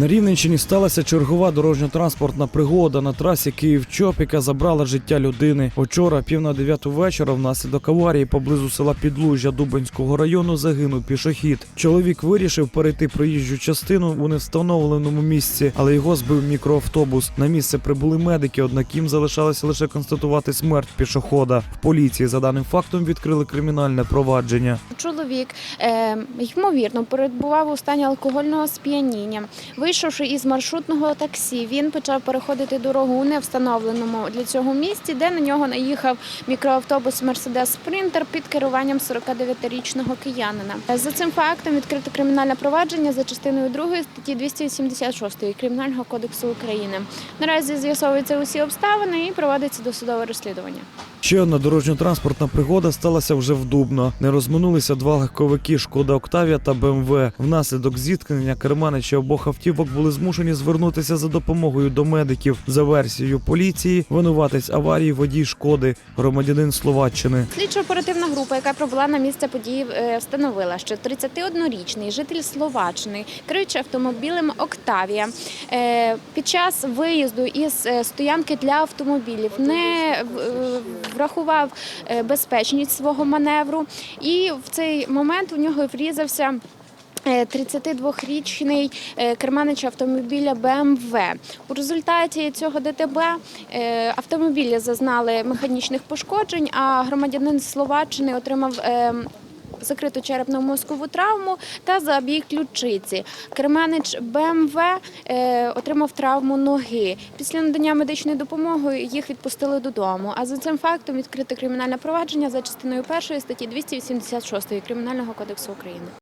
На Рівненщині сталася чергова дорожньо-транспортна пригода на трасі Київ-Чоп, яка забрала життя людини. Учора, пів на дев'яту вечора, внаслідок аварії поблизу села Підлужжя Дубенського району загинув пішохід. Чоловік вирішив перейти проїжджу частину у невстановленому місці, але його збив мікроавтобус. На місце прибули медики, однак їм залишалося лише констатувати смерть пішохода. В поліції за даним фактом відкрили кримінальне провадження. Чоловік е, ймовірно перебував у стані алкогольного сп'яніння. Вийшовши із маршрутного таксі, він почав переходити дорогу у невстановленому для цього місці, де на нього наїхав мікроавтобус Мерседес Спринтер під керуванням 49-річного киянина. За цим фактом відкрито кримінальне провадження за частиною 2 статті 286 Кримінального кодексу України. Наразі з'ясовуються усі обставини і проводиться досудове розслідування. Ще одна дорожньо-транспортна пригода сталася вже в Дубно. Не розминулися два легковики Шкода Октавія та БМВ. Внаслідок зіткнення керманичі обох автівок були змушені звернутися за допомогою до медиків. За версією поліції, винуватець аварії водій шкоди, громадянин Словаччини. Слідчо-оперативна група, яка прибула на місце події, е, встановила, що 31-річний житель Словаччини, керуючи автомобілем Октавія, е, під час виїзду із е, стоянки для автомобілів не врахував безпечність свого маневру, і в цей момент у нього врізався. Е, 32-річний е, керманич автомобіля БМВ. У результаті цього ДТБ е, автомобілі зазнали механічних пошкоджень, а громадянин Словаччини отримав е, закриту черепно-мозкову травму та забій ключиці. Керманич БМВ е, отримав травму ноги. Після надання медичної допомоги їх відпустили додому. А за цим фактом відкрите кримінальне провадження за частиною першої статті 286 Кримінального кодексу України.